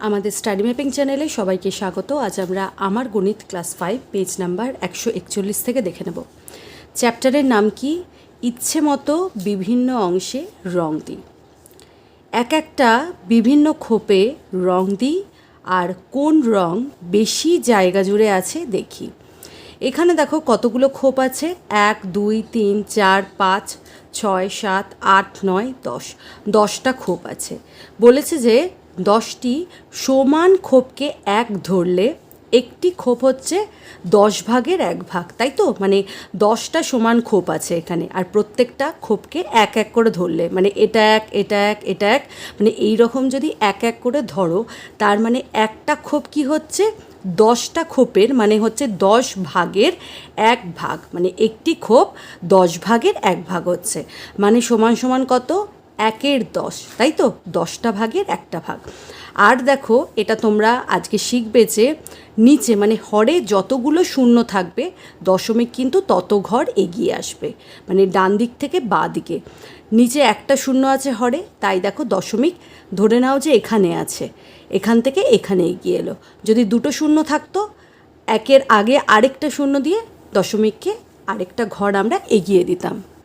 আমাদের study mapping চ্যানেলে সবাইকে স্বাগত। আজ আমরা আমার গণিত ক্লাস ফাইভ, পেজ নাম্বার একশো একচল্লিশ থেকে দেখে নেব। চ্যাপ্টারের নাম কি? ইচ্ছে মতো বিভিন্ন অংশে রং দিই। এক একটা বিভিন্ন খোপে রং দিই আর কোন রং বেশি জায়গা জুড়ে আছে দেখি। এখানে দেখো কতগুলো খোপ আছে? এক, দুই, তিন, চার, পাঁচ, ছয়, সাত, আট, নয়, দশ। দশটা খোপ আছে। বলেছে যে দশটি সমান খোপকে এক ধরলে একটি খোপ হচ্ছে দশ ভাগের এক ভাগ, তাই তো? মানে দশটা সমান খোপ আছে এখানে, আর প্রত্যেকটা খোপকে এক এক করে ধরলে মানে এটা এক এটা এক এটা এক মানে এই রকম যদি এক এক করে ধরো, তার মানে একটা খোপ কি হচ্ছে? দশটা খোপের মানে হচ্ছে দশ ভাগের এক ভাগ মানে একটি খোপ দশ ভাগের এক ভাগ হচ্ছে। মানে সমান সমান কত? একের দশ, তাই তো? দশটা ভাগের একটা ভাগ। আর দেখো, এটা তোমরা আজকে শিখবে যে নিচে মানে হরে যতগুলো শূন্য থাকবে, দশমিক কিন্তু তত ঘর এগিয়ে আসবে মানে ডান দিক থেকে বা দিকে। নিচে একটা শূন্য আছে হরে, তাই দেখো দশমিক, ধরে নাও যে এখানে আছে, এখান থেকে এখানে এগিয়ে এলো। যদি দুটো শূন্য থাকতো, একের আগে আরেকটা শূন্য দিয়ে দশমিককে আরেকটা ঘর আমরা এগিয়ে দিতাম।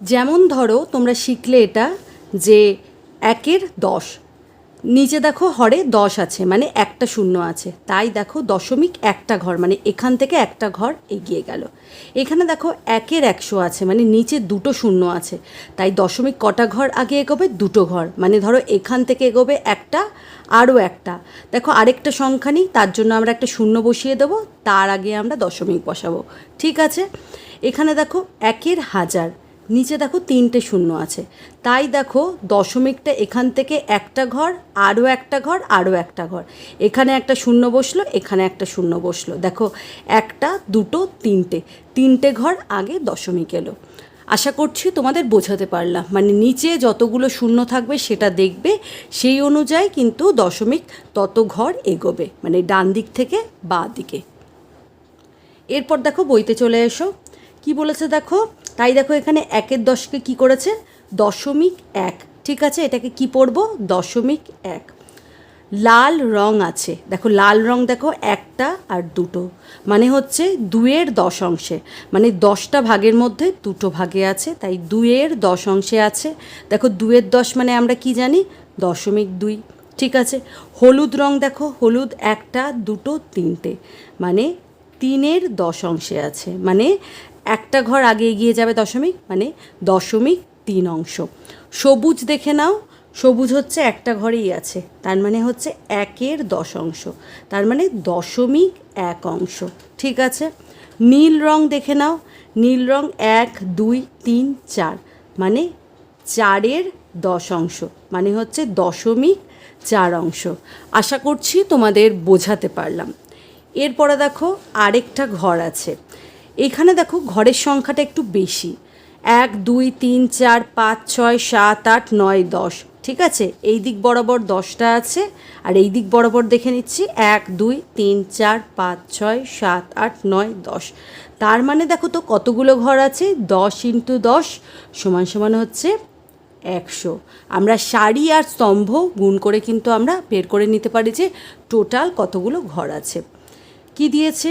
যেমন ধরো তোমরা শিখলে এটা যে একের দশ। নিচে দেখো হরে দশ আছে মানে একটা শূন্য আছে। তাই দেখো দশমিক একটা ঘর মানে এখান থেকে একটা ঘর এগিয়ে গেল। এখানে দেখো একের একশো আছে মানে নিচে দুটো শূন্য আছে। তাই দশমিক কটা ঘর আগে এগোবে? দুটো ঘর। মানে ধরো এখান থেকে এগোবে একটা, আরও একটা। দেখো আরেকটা সংখ্যা নেই, তার জন্য আমরা একটা শূন্য বসিয়ে দেবো, তার আগে আমরা দশমিক বসাবো। ঠিক আছে? এখানে দেখো একের হাজার। নিচে দেখো তিনটে শূন্য আছে। তাই দেখো দশমিকটা এখান থেকে একটা ঘর, আরও একটা ঘর, আরও একটা ঘর। এখানে একটা শূন্য বসল, এখানে একটা শূন্য বসল। দেখো একটা, দুটো, তিনটে। তিনটে ঘর আগে দশমিক এলো। আশা করছি তোমাদের বোঝাতে পারলাম। মানে নিচে যতগুলো শূন্য থাকবে সেটা দেখবে, সেই অনুযায়ী কিন্তু দশমিক তত ঘর এগোবে মানে ডান দিক থেকে বা দিকে। এরপর দেখো বইতে চলে এসো। কি বলেছে দেখো? তাই দেখো এখানে একের দশকে কি করেছে? দশমিক এক। ঠিক আছে? এটাকে কি পড়ব? দশমিক এক। লাল রং আছে। দেখো, লাল রং দেখো, একটা আর দুটো। মানে হচ্ছে দুয়ের দশ অংশে। মানে দশটা ভাগের মধ্যে দুটো ভাগে আছে, তাই দুয়ের দশ অংশে আছে। দেখো দুয়ের দশ মানে আমরা কি জানি? দশমিক দুই। ঠিক আছে? হলুদ রং দেখো, হলুদ একটা, দুটো, তিনটে। মানে তিনের দশ অংশে আছে। মানে একটা ঘর আগে এগিয়ে যাবে দশমিক মানে দশমিক তিন অংশ। সবুজ দেখে নাও, সবুজ হচ্ছে একটা ঘরেই আছে, তার মানে হচ্ছে একের দশ অংশ, তার মানে দশমিক এক অংশ, ঠিক আছে? নীল রং দেখে নাও, নীল রং এক, দুই, তিন, চার মানে চারের দশ অংশ মানে হচ্ছে দশমিক চার অংশ। আশা করছি তোমাদের বোঝাতে পারলাম। এরপরে দেখো আরেকটা ঘর আছে এখানে দেখো ঘরের সংখ্যাটা একটু বেশি। এক, দুই, তিন, চার, পাঁচ, ছয়, সাত, আট, নয়, দশ। ঠিক আছে? এই দিক বরাবর দশটা আছে, আর এই দিক বরাবর দেখে নিচ্ছি। এক, দুই, তিন, চার, পাঁচ, ছয়, সাত, আট, নয়, দশ। তার মানে দেখো তো কতগুলো ঘর আছে? দশ ইন্টু দশ সমান সমান হচ্ছে একশো। আমরা শাড়ি আর স্তম্ভ গুণ করে কিন্তু আমরা বের করে নিতে পারি যে টোটাল কতগুলো ঘর আছে। কি দিয়েছে?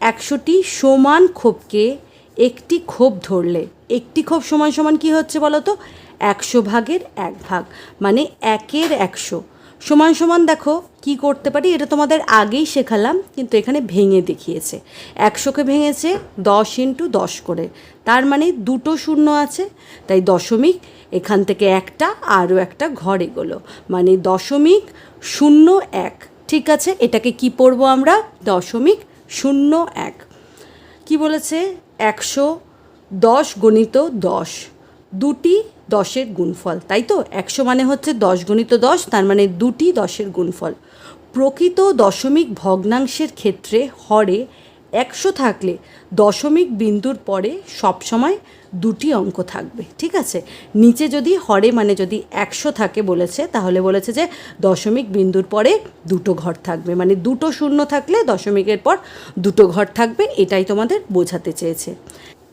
একশোটি সমান খোপকে একটি খোপ ধরলে। একটি খোপ সমান সমান কি হচ্ছে বলো তো একশো ভাগের এক ভাগ মানে একের একশো। সমান সমান দেখো, কি করতে পারি? এটা তোমাদের আগেই শেখালাম, কিন্তু এখানে ভেঙে দেখিয়েছে। একশোকে ভেঙেছে দশ ইন্টু দশ করে। তার মানে দুটো শূন্য আছে, তাই দশমিক এখান থেকে একটা, আরও একটা ঘর এগোলো। মানে দশমিক শূন্য এক। ঠিক আছে, এটাকে কি পড়ব আমরা? দশমিক শূন্য এক। কি বলেছে? একশো দশ গণিত দশ। দুটি দশের গুণফল। তাই তো? একশো মানে হচ্ছে দশ গণিত দশ, তার মানে দুটি দশের গুণফল। প্রকৃত দশমিক ভগ্নাংশের ক্ষেত্রে হরে একশো থাকলে দশমিক বিন্দুর পরে সবসময় দুটি অঙ্ক থাকবে, ঠিক আছে? নিচে যদি হরে মানে যদি একশো থাকে বলেছে, তাহলে বলেছে যে দশমিক বিন্দুর পরে দুটো ঘর থাকবে। মানে দুটো শূন্য থাকলে দশমিকের পর দুটো ঘর থাকবে, এটাই তোমাদের বোঝাতে চেয়েছে।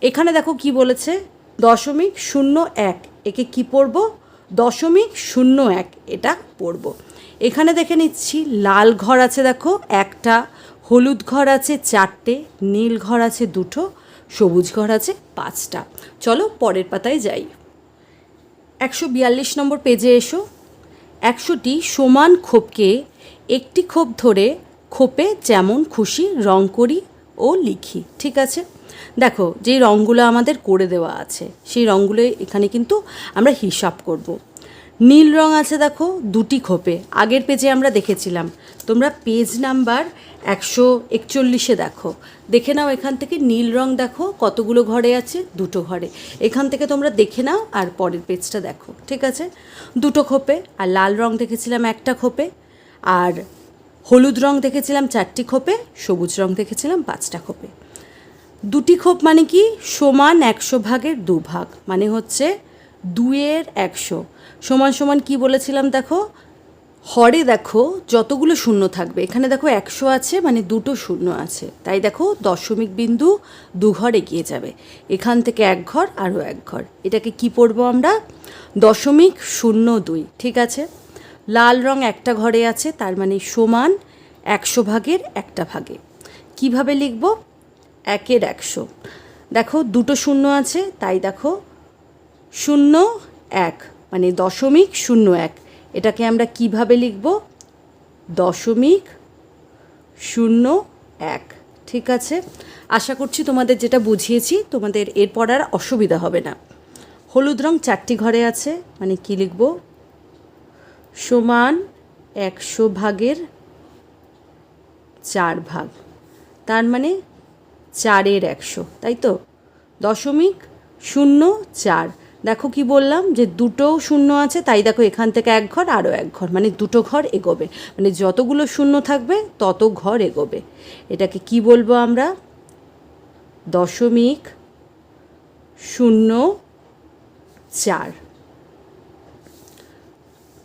এখানে দেখো কি বলেছে? দশমিক শূন্য এক, একে কি পড়ব? দশমিক শূন্য এক, এটা পড়ব। এখানে দেখে নিচ্ছি, লাল ঘর আছে দেখো, একটা, হলুদ ঘর আছে চারটে, নীল ঘর আছে দুটো সবুজ ঘর আছে, পাঁচটা। চলো পরের পাতায় যাই। একশো বিয়াল্লিশ নম্বর পেজে এসো। একশোটি সমান খোপকে একটি খোপ ধরে খোপে যেমন খুশি রং করি ও লিখি, ঠিক আছে? দেখো, যেই রঙগুলো আমাদের করে দেওয়া আছে, সেই রঙগুলো এখানে কিন্তু আমরা হিসাব করব। নীল রং আছে দেখো, দুটি খোপে। আগের পেজে আমরা দেখেছিলাম। তোমরা পেজ নাম্বার একশো একচল্লিশে দেখো। দেখে নাও এখান থেকে নীল রং দেখো, কতগুলো ঘরে আছে? দুটো ঘরে। এখান থেকে তোমরা দেখে নাও আর পরের পেজটা দেখো, ঠিক আছে? দুটো খোপে, আর লাল রং দেখেছিলাম একটা খোপে, আর হলুদ রং দেখেছিলাম চারটি খোপে, সবুজ রং দেখেছিলাম পাঁচটা খোপে। দুটি খোপ মানে কি? সমান একশো ভাগের দু ভাগ মানে হচ্ছে দুয়ের একশো। সমান সমান কি বলেছিলাম দেখো? হরে দেখো, যতগুলো শূন্য থাকবে। এখানে দেখো একশো আছে মানে দুটো শূন্য আছে। তাই দেখো, দশমিক বিন্দু দু ঘর এগিয়ে যাবে। এখান থেকে এক ঘর, আরও এক ঘর। এটাকে কি পড়ব আমরা? দশমিক শূন্য দুই, ঠিক আছে? লাল রং একটা ঘরে আছে, তার মানে সমান একশো ভাগের একটা ভাগে। কীভাবে লিখব? একের একশো। দেখো, দুটো শূন্য আছে, তাই দেখো শূন্য এক মানে দশমিক শূন্য এক। এটাকে আমরা কীভাবে লিখব? দশমিক শূন্য এক। ঠিক আছে? আশা করছি তোমাদের যেটা বুঝিয়েছি, তোমাদের এরপর আর অসুবিধা হবে না। হলুদ রং চারটি ঘরে আছে মানে কি লিখব? সমান একশো ভাগের চার ভাগ। তার মানে চারের একশো, তাই তো? দশমিক শূন্য চার। দেখো কি বললাম যে দুটো শূন্য আছে, তাই দেখো এখান থেকে এক ঘর আরও এক ঘর। মানে দুটো ঘর এগোবে। মানে যতগুলো শূন্য থাকবে, তত ঘর এগোবে। এটাকে কি বলব আমরা? দশমিক শূন্য চার।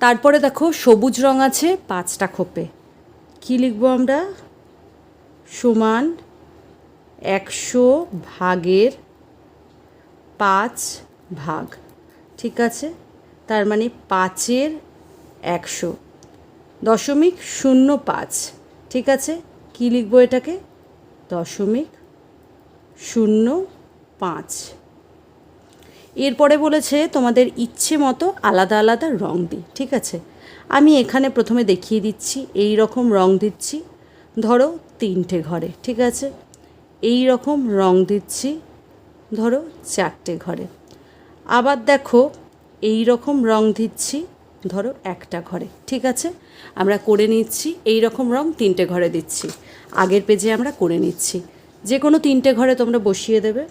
তারপরে দেখো সবুজ রং আছে, পাঁচটা খোপে। কি লিখব আমরা? সমান একশো ভাগের পাঁচ ভাগ। ঠিক আছে? তার মানে পাঁচের একশো। দশমিক শূন্য পাঁচ। ঠিক আছে? কি লিখব এটাকে? দশমিক শূন্য পাঁচ। এরপরে বলেছে, তোমাদের ইচ্ছে মতো আলাদা আলাদা রং দিই। ঠিক আছে? আমি এখানে প্রথমে দেখিয়ে দিচ্ছি, এই রকম রং দিচ্ছি। ধরো তিনটে ঘরে। ঠিক আছে? এই রকম রং দিচ্ছি, ধরো চারটে ঘরে। আবার দেখো, এই রকম রং দিচ্ছি, ধরো একটা ঘরে, ঠিক আছে? আমরা করে নিচ্ছি, এই রকম রং তিনটে ঘরে দিচ্ছি। আগের পেজে আমরা করে নিচ্ছি। যে কোনো তিনটে ঘরে তোমরা বসিয়ে দেবে।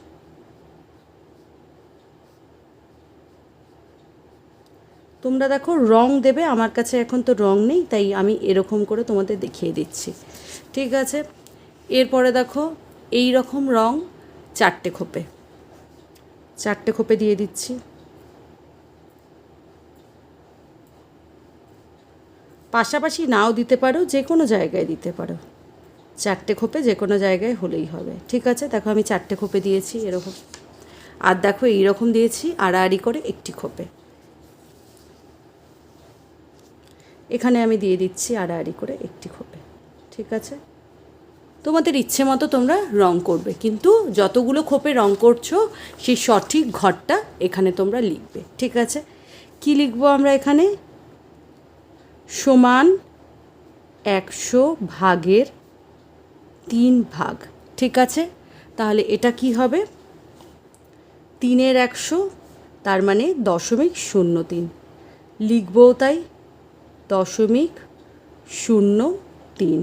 তোমরা দেখো, রং দেবে, আমার কাছে এখন তো রং নেই, তাই আমি এরকম করে তোমাদের দেখিয়ে দিচ্ছি। ঠিক আছে? এরপরে দেখো, এই রকম রং চারটে খোপে। চারটে খোপে দিয়ে দিচ্ছি। পাশাপাশি নাও দিতে পারো, যে কোনো জায়গায় দিতে পারো। চারটে খোপে যে কোনো জায়গায় হলেই হবে। ঠিক আছে? দেখো আমি চারটে খোপে দিয়েছি এরকম। আর দেখো এইরকম দিয়েছি আড়াআড়ি করে একটি খোপে। এখানে আমি দিয়ে দিচ্ছি আড়াআড়ি করে একটি খোপে। ঠিক আছে? তোমাদের ইচ্ছে মতো তোমরা রং করবে, কিন্তু যতগুলো খোপে রং করছ, সেই সঠিক ঘরটা এখানে তোমরা লিখবে, ঠিক আছে? কি লিখব আমরা এখানে? সমান একশো ভাগের তিন ভাগ, ঠিক আছে? তাহলে এটা কি হবে? তিনের একশো, তার মানে দশমিক শূন্য তিন। লিখবও তাই দশমিক শূন্য তিন।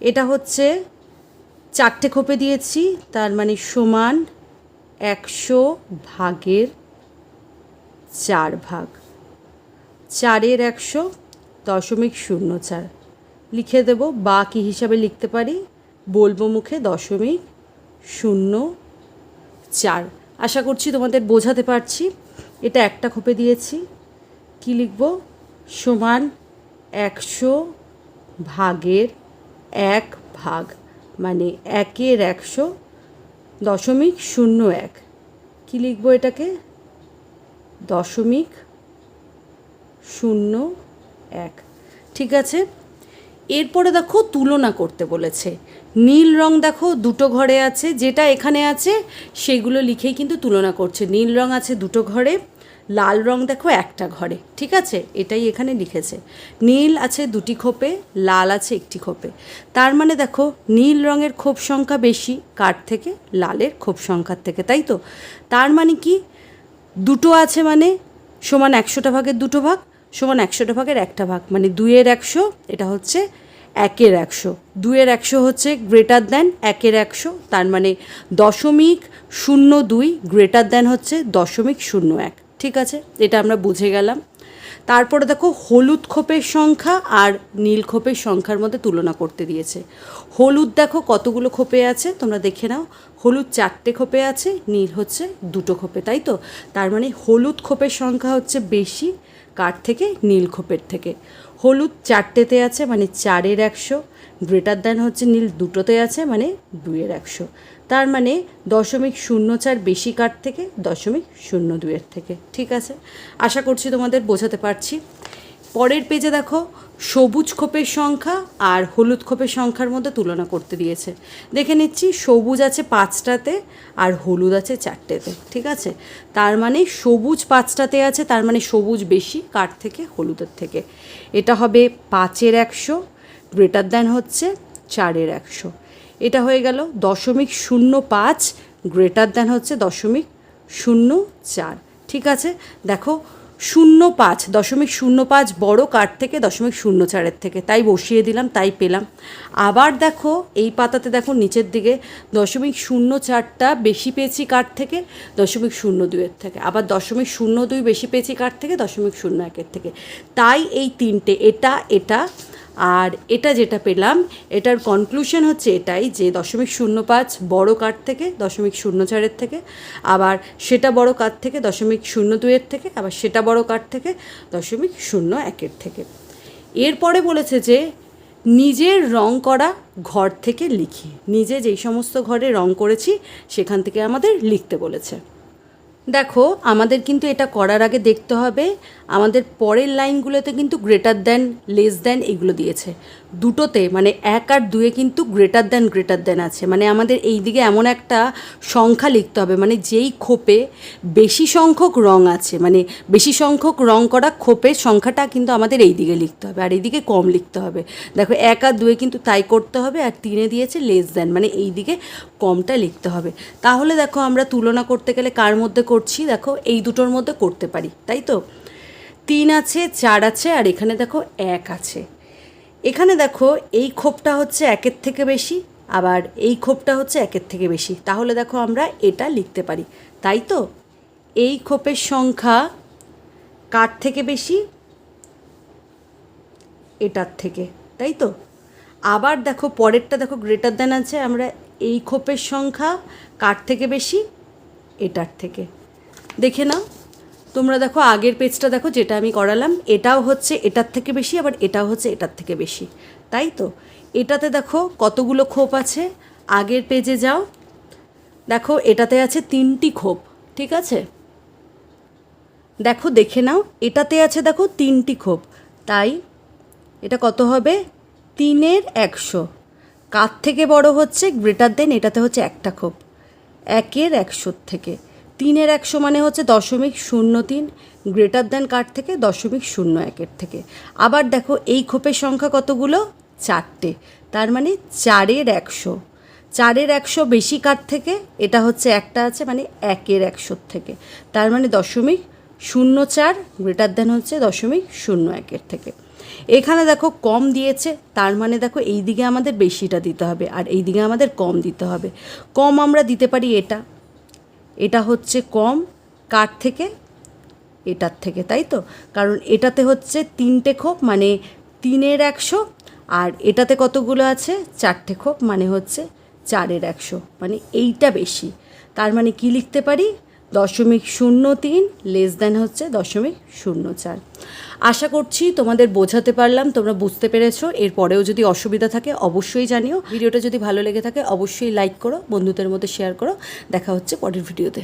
এটা হচ্ছে চারটে খোপে দিয়েছি, তার মানে সমান একশো ভাগের চার ভাগ। চারের একশো দশমিক শূন্য চার। লিখে দেব, বা কী হিসাবে লিখতে পারি? বলব মুখে দশমিক শূন্য চার। আশা করছি তোমাদের বোঝাতে পারছি। এটা একটা খোপে দিয়েছি। কি লিখব? সমান একশো ভাগের এক ভাগ মানে একের একশো দশমিক শূন্য এক। কী লিখব এটাকে? দশমিক শূন্য এক। ঠিক আছে? এরপরে দেখো তুলনা করতে বলেছে। নীল রং দেখো দুটো ঘরে আছে, যেটা এখানে আছে সেগুলো লিখেই কিন্তু তুলনা করছে। নীল রং আছে দুটো ঘরে লাল রং দেখো একটা ঘরে, ঠিক আছে? এটাই এখানে লিখেছে। নীল আছে দুটি খোপে, লাল আছে একটি খোপে। তার মানে দেখো, নীল রঙের খোপ সংখ্যা বেশি কার থেকে লালের খোপ সংখ্যার থেকে, তাই তো? তার মানে কি? দুটো আছে মানে সমান একশোটা ভাগের দুটো ভাগ, সমান একশোটা ভাগের একটা ভাগ। মানে দুইয়ের একশো, এটা হচ্ছে একের একশো। দুইয়ের একশো হচ্ছে গ্রেটার দ্যান একের একশো, তার মানে দশমিক শূন্য দুই গ্রেটার দ্যান হচ্ছে দশমিক শূন্য এক। ঠিক আছে? এটা আমরা বুঝে গেলাম। তারপরে দেখো, হলুদ খোপের সংখ্যা আর নীল খোপের সংখ্যার মধ্যে তুলনা করতে দিয়েছে। হলুদ দেখো কতগুলো খোপে আছে, তোমরা দেখে নাও। হলুদ চারটে খোপে আছে, নীল হচ্ছে দুটো খোপে, তাই তো? তার মানে হলুদ খোপের সংখ্যা হচ্ছে বেশি, কার থেকে? নীল খোপের থেকে। হলুদ চারটেতে আছে মানে চারের একশো, গ্রেটার দ্যান হচ্ছে নীল দুটোতে আছে মানে দুইয়ের একশো। তার মানে দশমিক শূন্য চার বেশি কার থেকে দশমিক শূন্য দুইয়ের থেকে, ঠিক আছে? আশা করছি তোমাদের বোঝাতে পারছি। পরের পেজে দেখো, সবুজ খোপের সংখ্যা আর হলুদ খোপের সংখ্যার মধ্যে তুলনা করতে দিয়েছে। দেখে নিচ্ছি, সবুজ আছে পাঁচটাতে আর হলুদ আছে চারটেতে, ঠিক আছে? তার মানে সবুজ পাঁচটাতে আছে, তার মানে সবুজ বেশি কাঠ থেকে হলুদের থেকে। এটা হবে পাঁচের একশো গ্রেটার দ্যান হচ্ছে চারের একশো। এটা হয়ে গেল দশমিক শূন্য পাঁচ গ্রেটার দ্যান হচ্ছে দশমিক শূন্য চার। ঠিক আছে? দেখো, শূন্য পাঁচ, দশমিক শূন্য পাঁচ বড় কাঠ থেকে? দশমিক শূন্য চারের থেকে। তাই বসিয়ে দিলাম, তাই পেলাম। আবার দেখো, এই পাতাতে দেখো নিচের দিকে দশমিক শূন্য চারটা বেশি পেয়েছি কাঠ থেকে? দশমিক শূন্য দুইয়ের থেকে। আবার দশমিক শূন্য দুই বেশি পেয়েছি কাঠ থেকে? দশমিক শূন্য একের থেকে। তাই এই তিনটে, এটা এটা আর এটা যেটা পেলাম, এটার কনক্লুশন হচ্ছে এটাই যে দশমিক শূন্য পাঁচ বড়ো কার থেকে, দশমিক শূন্য চারের থেকে, আবার সেটা বড় কার থেকে দশমিক শূন্য দুইয়ের থেকে, আবার সেটা বড় কার থেকে দশমিক শূন্য একের থেকে। এরপরে বলেছে যে নিজের রং করা ঘর থেকে লিখি। নিজে যেই সমস্ত ঘরে রং করেছি, সেখান থেকে আমাদের লিখতে বলেছে। দেখো, আমাদের কিন্তু এটা করার আগে দেখতে হবে, আমাদের পরের লাইনগুলোতে কিন্তু গ্রেটার দ্যান লেস দ্যান এগুলো দিয়েছে। দুটোতে মানে এক আর দুয়ে কিন্তু গ্রেটার দ্যান গ্রেটার দ্যান আছে। মানে আমাদের এই দিকে এমন একটা সংখ্যা লিখতে হবে মানে যেই খোপে বেশি সংখ্যক রং আছে মানে বেশি সংখ্যক রং করা খোপের সংখ্যাটা কিন্তু আমাদের এই দিকে লিখতে হবে, আর এইদিকে কম লিখতে হবে। দেখো, এক আর দুয়ে কিন্তু তাই করতে হবে, আর তিনে দিয়েছে লেস দ্যান মানে এই দিকে কমটা লিখতে হবে। তাহলে দেখো আমরা তুলনা করতে গেলে কার মধ্যে করছি? দেখো এই দুটোর মধ্যে করতে পারি, তাই তো? তিন আছে, চার আছে, আর এখানে দেখো এক আছে। এখানে দেখো এই খোপটা হচ্ছে একের থেকে বেশি, আবার এই খোপটা হচ্ছে একের থেকে বেশি। তাহলে দেখো আমরা এটা লিখতে পারি, তাই তো? এই খোপের সংখ্যা কার থেকে বেশি? এটার থেকে, তাই তো? আবার দেখো পরেরটা দেখো গ্রেটার দ্যান আছে, আমরা এই খোপের সংখ্যা কার থেকে বেশি? এটার থেকে। দেখে নাও। তোমরা দেখো, আগের পেজটা দেখো, যেটা আমি করালাম, এটাও হচ্ছে এটার থেকে বেশি, আবার এটাও হচ্ছে এটার থেকে বেশি। তাই তো? এটাতে দেখো কতগুলো খোপ আছে। আগের পেজে যাও। দেখো, এটাতে আছে তিনটি খোপ, ঠিক আছে? দেখো, দেখে নাও, এটাতে আছে দেখো তিনটি খোপ। তাই, এটা কত হবে? তিনের একশো। কার থেকে বড় হচ্ছে? গ্রেটার দেন, এটাতে হচ্ছে একটা খোপ একের একশোর থেকে। তিনের একশো মানে হচ্ছে দশমিক শূন্য তিন। গ্রেটার দেন কার থেকে? দশমিক শূন্য একের থেকে। আবার দেখো, এই খোপের সংখ্যা কতগুলো? চারটে। তার মানে চারের একশো। চারের একশো বেশি কার থেকে? এটা হচ্ছে একটা আছে মানে একের একশোর থেকে। তার মানে দশমিক শূন্য চার, গ্রেটার দেন হচ্ছে দশমিক শূন্য একের থেকে। এখানে দেখো কম দিয়েছে, তার মানে দেখো এই দিকে আমাদের বেশিটা দিতে হবে আর এই দিকে আমাদের কম দিতে হবে। কম আমরা দিতে পারি এটা। এটা হচ্ছে কম কার থেকে? এটার থেকে, তাই তো? কারণ এটাতে হচ্ছে তিনটে খোপ মানে তিনের একশো আর এটাতে কতগুলো আছে? চারটে খোপ মানে হচ্ছে চারের একশো মানে এইটা বেশি। তার মানে কি লিখতে পারি? দশমিক শূন্য তিন লেস দেন হচ্ছে দশমিক শূন্য চার। আশা করছি তোমাদের বোঝাতে পারলাম, তোমরা বুঝতে পেরেছ। এরপরেও যদি অসুবিধা থাকে, অবশ্যই জানিও। ভিডিওটা যদি ভালো লেগে থাকে, অবশ্যই লাইক করো, বন্ধুদের মধ্যে শেয়ার করো। দেখা হচ্ছে পরের ভিডিওতে।